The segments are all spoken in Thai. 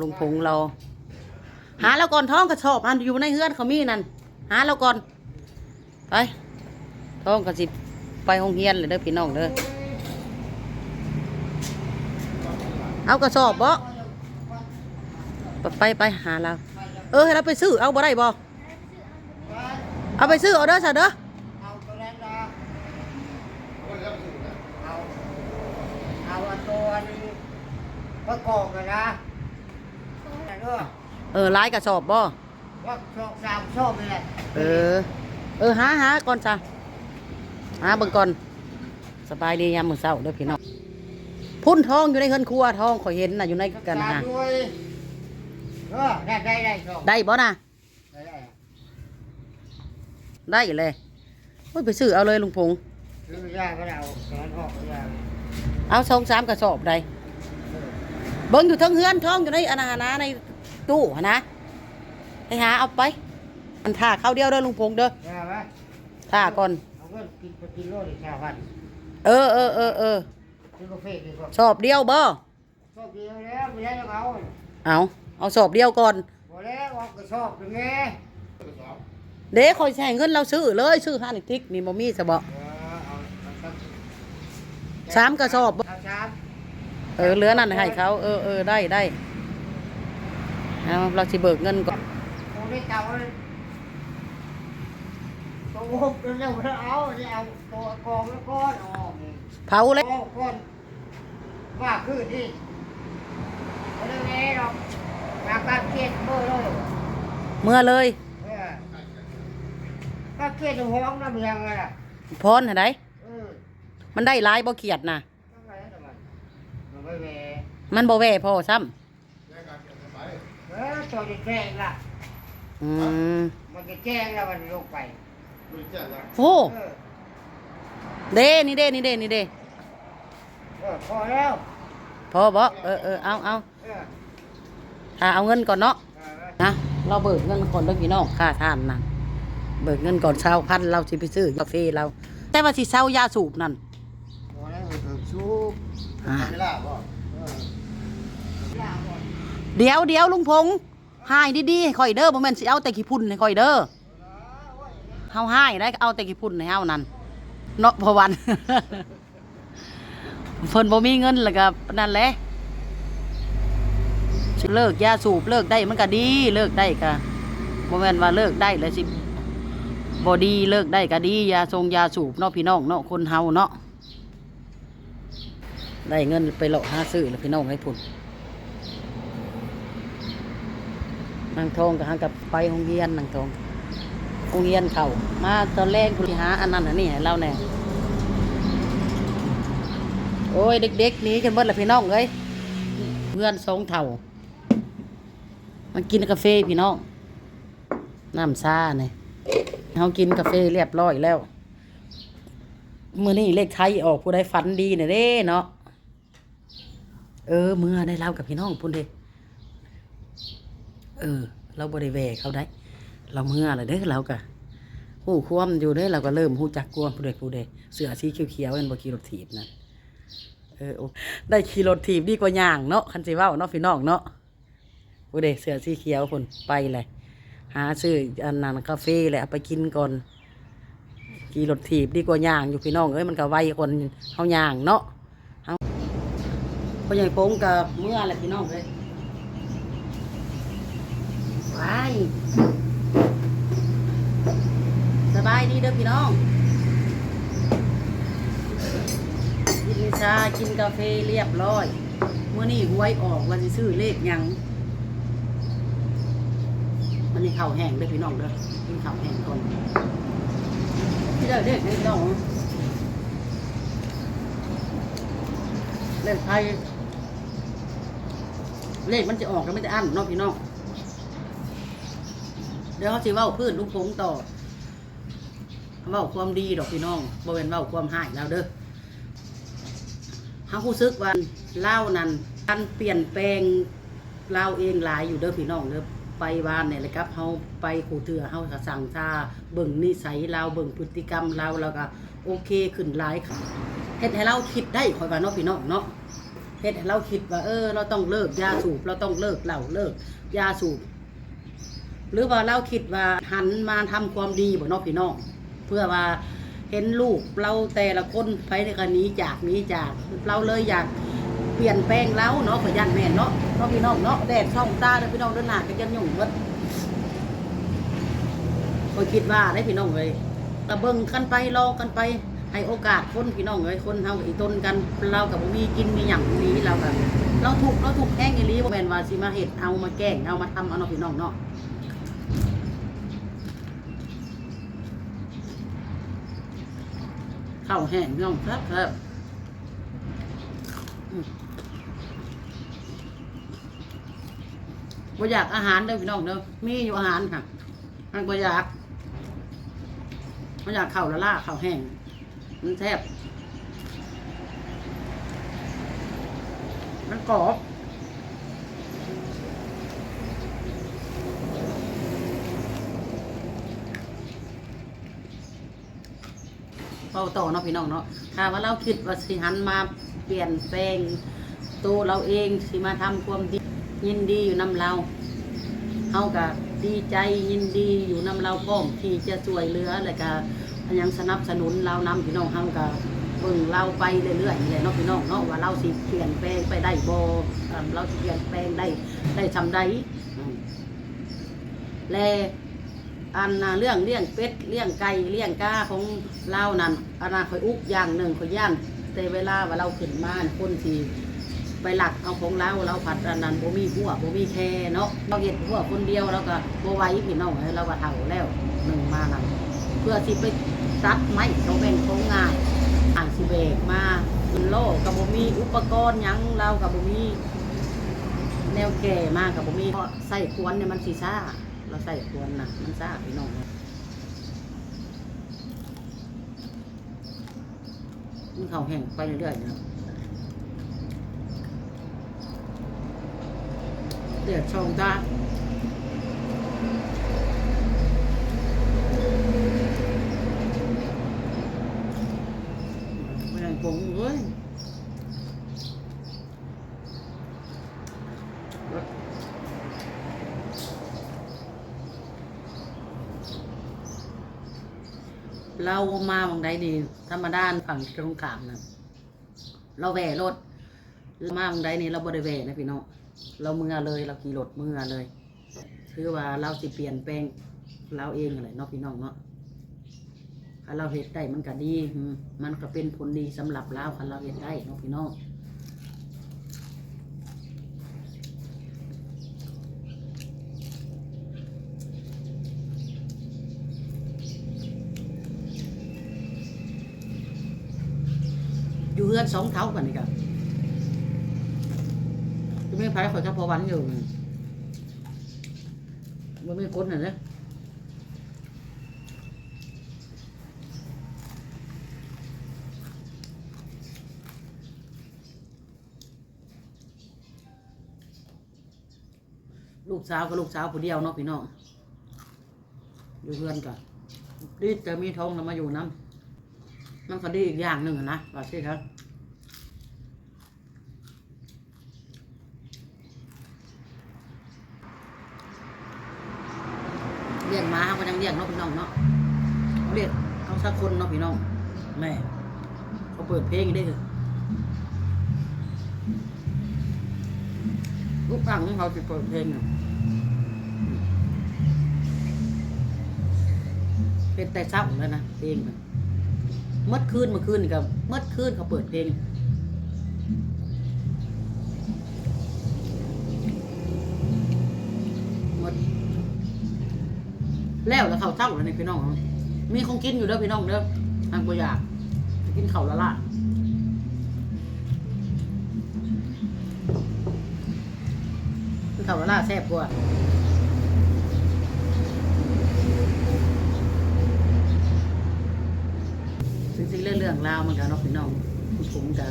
ลุงพงเรา หาเราก่อนท้องกระสอบอันอยู่ในเฮือนเขามีนั่นหาเราก่อน ไป ท้องกระสิไปโรงเรียนเลยเด้อพี่น้องเด้อเอากระสอบบ่ไปไปหาเรา เออให้เราไปซื้อเอาบ่ได้บ่เอาไปซื้อเอาเด้อซะเด้อเอาตัวนั้นนะเอาเอาตัวนี้ประกอบกันนะ แต่เนอะเออร้ายกระสอบบ่ว่าชอบสามชอบเลยแหละเออ เออหาหาก่อนจ้ะหาเบิ่งก่อนสบายดียามมื้อเช้าเด้อพี่น้องพุ่นทองอยู่ในเฮือนครัวทองข่อยเห็นน่ะอยู่ในกันตาหามด้วยเออได้ได้ได้ชอบได้บ่น่ะได้ได้ได้เลยโอ้ยไปซื้อเอาเลยลุงพงษ์ซื้อยาก็ได้เอาสอนออกก็ได้เอาสองสามกระสอบได้เออเบิ่งอยู่เทั้งเฮือนทองอยู่ในอนานะใน ตู้หั้นนะไปหาเอาไป มันท่าเข้าวเดียวเด้อลุงพงษ์เด้อได้ไหมท่าก่อน เอาเงินกินไปกินโลดอีกชาวพันเออเออเออเออซื้อกาแฟดีกว่าสอบเดียวบ่ชอบเดียวแล้วไม่ได้ต้องเอาเอาเอาสอบเดียวก่อนพอแล้วเอากระสอบหนึ่งไงเด้คอยใช้เงินเราซื้อเลยซื้อห้านิทิกนี่บ่มีซะบ่เออเอาเอาสักสามกระสอบบ่ เอาสาม เออเหลือนั่นให้เขาเออเออได้ได้ เอาเราสิเบิกเงินก่อนโอ้ได้เก่าเลยตัวหกเร็วๆเอาเนี่ยเอาตัวกองแล้วก้อนออกนี่เผาเลยก้อนก้อนว่าคือที่เอาเรื่องนี้หรอกมาการเกลียดเบอร์เลยเมื่อเลยเออก็เกลียดห้องน้ำเมียงเลยล่ะพรหั่นไดเออมันได้หลายบ่เขียดน่ะทำไมทำไมมันไม่แหวมันบ่แว่พอซ้ำ เออตัวจะแจ้งล่ะอืมมันจะแจ้งแล้วมันลงไปโอ้เออเด้นี่เด้นี่เด้นี่เด้เออพอแล้วพอบ่เออเออเอาเอาเออถ้าเอาเงินก่อนเนาะเออนะเราเบิกเงินก่อนเด้อพี่น้องค่าทานนั่นเบิกเงินก่อนเช้าพันเราสิไปซื้อกาแฟเรา แต่ว่าสิเช้ายาสูบนั่น พอแล้วเออชูบอ่าเวลาบ่เออเวลาบ่เดี๋ยวเดี๋ยวลุงพงษ์ หายดีๆให้ข่อยเด้อบ่แม่นสิเอาแต่ขี้พุ่นให้ข่อยเด้อเฮาหายได้เอาแต่ขี้พุ่นให้เฮานั่นเนาะพอวันเพิ่นบ่มีเงินแล้วก็นั่นแหละสิเลิกยาสูบเลิกได้มันก็ดีเลิกได้ก็บ่แม่นว่าเลิกได้แล้วสิบ่ดีเลิกได้ก็ดียาทรงยาสูบเนาะพี่น้องเนาะคนเฮาเนาะได้เงินไปเลาะหาซื้อแล้วพี่น้องให้พุ่น นางทองกับหากับไปโรงเรียนนางทองโรงเรียนเขามาตอนแรกคุณหาอันนั้นอันนี้ให้เราแน่โอ้ยเด็กๆนี้กันเบิดละพี่น้องเอ้ยเพื่อนสองเท่ามากินกาแฟพี่น้องน้ำซาเนี่ยเขากินกาแฟเรียบร้อยแล้วมื่อนี้เลขไทยออกผู้ใดฝันดีเนี่ยเด้เนาะเออเมื่อได้เล่ากับพี่น้องพุ่นเด้ เออ เราบริเวณเขาได้ เราเมื่อเลยเด้อเรากะหูควมอยู่เด้อเราก็เริ่มหูจักกวมผู้เด็กผู้เด็กเสือสีเขียวๆเป็นบขี่รถถีบนะเออได้ขี่รถถีบดีกว่าย่างเนาะคันสิว้าเนาะพี่น้องเนาะผู้เด็กเสือสีเขียวคนไปเลยหาซื้ออันนั้นกาแฟแหละเอาไปกินก่อนขี่รถถีบดีกว่าย่างอยู่พี่น้องเอ้ยมันก็ไวคนเฮาย่างเนาะเฮาพ่อใหญ่โป้งกับเมื่อแหละพี่น้องเลย ว้าย สบายดีเด้อพี่น้อง กินชา กินกาแฟเรียบร้อย เมื่อนี้หวยออกว่าจะซื้อเลขยังมันนี่ข้าวแห้งเด้อพี่น้องเด้อกินข้าวแห้งก่อนพี่เด้อเด็กพี่น้องเลขไทยเลขมันจะออกแล้วไม่ได้อั้นเนาะพี่น้อง เดี๋ยวเขาสิเว้าพื้นลุงพงต่อเว้าความดีดอกพี่น้องบ่เป็นเว้าความหายแล้วเด้อเฮารู้สึกว่าเล่านั้นการเปลี่ยนแปลงเล่าเองหลายอยู่เด้อพี่น้องเด้อไปบ้านเนี่ยเลยครับเฮาไปขู่เถื่อเฮาสั่งชาเบิ่งนิสัยเราเบิ่งพฤติกรรมเราแล้วก็โอเคขึ้นหลายค่ะเฮ็ดให้เราคิดได้คอยว่าเนาะพี่น้องเนาะเฮ็ดให้เราคิดว่าเออ เราต้องเลิกยาสูบเราต้องเลิกเหล้าเลิกยาสูบ หรือว่าเราคิดว่าหันมาทำความดีบ่เนอกพี่น้องเพื่อว่าเห็นลูกเราแต่ละคนไปในกันนี้จากนี้จากเราเลยอยากเปลี่ยนแปลงเราเนาะขยันแม่นเนาะเนาะพี่น้องเนาะแดดช่องตาเด้อพี่น้องเดินหน้ากันยันยุ่งเบิดก็คิดว่าได้พี่น้องเลยตะเบิงกันไปลองกันไป ให้โอกาสคนพี่น้องเลยคนเฮาอีต้นกันเรากับบ่มีกินมีหยังมีเรากับเราถูกเราถูกแห้งอีหลีบ่แม่นว่าสิมาเฮ็ดเอามาแกล้งเอามาทำเอาเนาะพี่น้องเนาะ ข้าวแห้งน้องครับครับบ่อยากอาหารเด้อพี่น้องเด้อมีอยู่อาหารค่ะมันบ่อยากบ่อยากข้าวละล่าข้าวแห้งมันแทบมันกรอบ เฝ้าต่อเนาะพี่น้องเนาะถ้าว่าเราคิดว่าสิหันมาเปลี่ยนแปลงตัวเราเองสิมาทำความดียินดีอยู่นำเราเฮาก็ดีใจยินดีอยู่นำเราพร้อมที่จะช่วยเหลือแล้วก็ยังสนับสนุนเรานำพี่น้องเฮาก็เบิ่งเราไปเรื่อยๆนี่แหละเนาะพี่น้องเนาะว่าเราสิเปลี่ยนแปลงไปได้บ่เราสิเปลี่ยนแปลงได้ได้ทำใดอืมและ อันเรื่องเลี้ยงเป็ดเลี้ยงไก่เลี้ยงก้าของเรานั่นอันน่ะข่อยอุกอย่างหนึ่งข่อยย่านแต่เวลาว่าเราขึ้นมาคนทีไปหลักเอาของเราเราผัดอันนั้นบ่มีหัวบ่มีแค่เนาะเราเห็ดหัวคนเดียวเราก็บ่ไหวพี่น้องเอ้ยเราเฒ่าแล้วหนึ่งมานั่นเพื่อสิไปตัดไม้เขาเป็นของง่ายอ่างสิเบกมามันโลกับบ่มีอุปกรณ์ยังเรากับบ่มีแนวแก่มากกับบ่มีเพราะใส่ควรเนี่ยมันสิซ่า เราใส่ควรนะมันซ่าดพี่น้องมันเขาแห้งไปเรื่อยๆเนะเดือดชงตาไม่ได้ปงเว้ย เรามาบางใดนี่ธรรมดานฝั่งตรงขามนะเราแหวรถมาบางใดนี่เราบริเวณนะพี่น้องเราเมื่อเลยเราขี่รถเมื่อเลยคือว่าเราสิเปลี่ยนแปลงเราเองอะไรเนาะพี่น้องเนาะถ้าเราเห็ดได้มันก็ดี มันก็เป็นผลดีสำหรับเราถ้าเราเห็ดได้เนาะพี่น้อง อยู่เฮือนสองเท้ากันนี่ครับจะไม่ไผข่อยก็พอวันอยู่มันไม่ก้นน่ะนะลูกสาวกับลูกสาวผู้เดียวเนาะพี่น้องอยู่เพื่อนกันดีจะมีทองแล้วมาอยู่น้ำ มันก็ดีอีกอย่างหนึ่งนะว่าใช่ครับเลี้ยงม้าเขาก็ยังเลี้ยงเนาะพี่น้องเนาะเขาเรียกเอาสักคนเนาะพี่น้องแม่เขาเปิดเพลงได้เลยลูกฟังของเขาจะเปิดเพลงเป็นแต่เช้าแล้วนะเพลงมัน เมื่อคืนเมื่อคืนกับเมื่อคืนเขาเปิดเพลงหมดแล้วแล้วเขาเจ้าแล้วนี่พี่น้องมีคงกินอยู่เด้อพี่น้องเด้อทางบ่อยากกินเข้าละละกินข้าละล่ะแซ่บกว่า เรื่องเรื่องราวมันก็เนาะพี่น้องผมจะ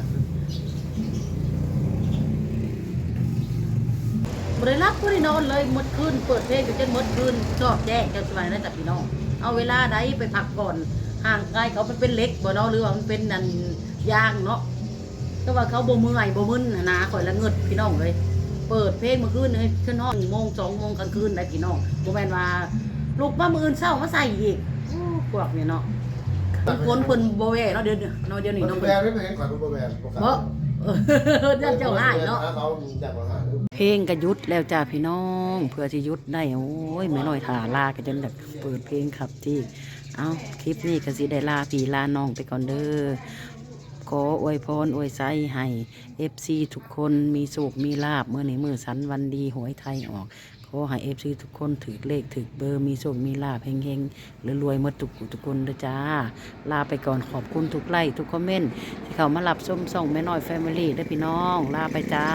บริรับก็ได้นอนเลยหมดคืนเปิดเพลงอยู่จนหมดคืนชอบแจ้งจ้าสบายนะจ๊ะพี่น้อง เอาเวลาใดไปพักก่อนห่างไกายเขามันเป็นเล็กบ่เนาะหรือว่ามันเป็นนันยางเนาะก็ว่าเขาบ่มื่อยบ่มึนนะนะข่อยละเงิดพี่น้องเลยเปิดเพลงเมื่อคืนเฮ้ยขึ้นห้องโมง2โมงกลางคืนได้พี่น้องบ่แม่นว่าลูกมามืออื่นเช้ามาใส่อีกโอ้พวกนี้เนาะ คนเพิ่นบ่แว่เนาะเดี๋ยวนี้เนาะเดี๋ยวนี้มันเนาะแบเพิ่นนไม่เห็นก่อนมันแบนบ่เออเจ้าเจ้าหายเนาะเขาจากมาหาเพลงก็หยุดแล้วจ้าพี่น้อง เพื่อที่หยุดได้โอ้ยแม่น้อยถ่าลาก็จนแบบเปิดเพลงขับที่ เอาคลิปนี้ก็สิได้ลาพี่ลาน้องไปก่อนเด้อขออวยพรอวยไซให้เอฟซีทุกคนมีสุขมีลาบเมื่อในมือสันวันดีหวยไทยออก ขอให้เอฟซีทุกคนถือเลขถือเบอร์มีโชคมีลาบเฮงๆหรือรวยหมดทุกทุกคนนะจ้า ลาไปก่อนขอบคุณทุกไลค์ทุกคอมเมนต์ที่เขามารับชมส่งแม่น้อยแฟมิลี่และพี่น้อง ลาไปจ้า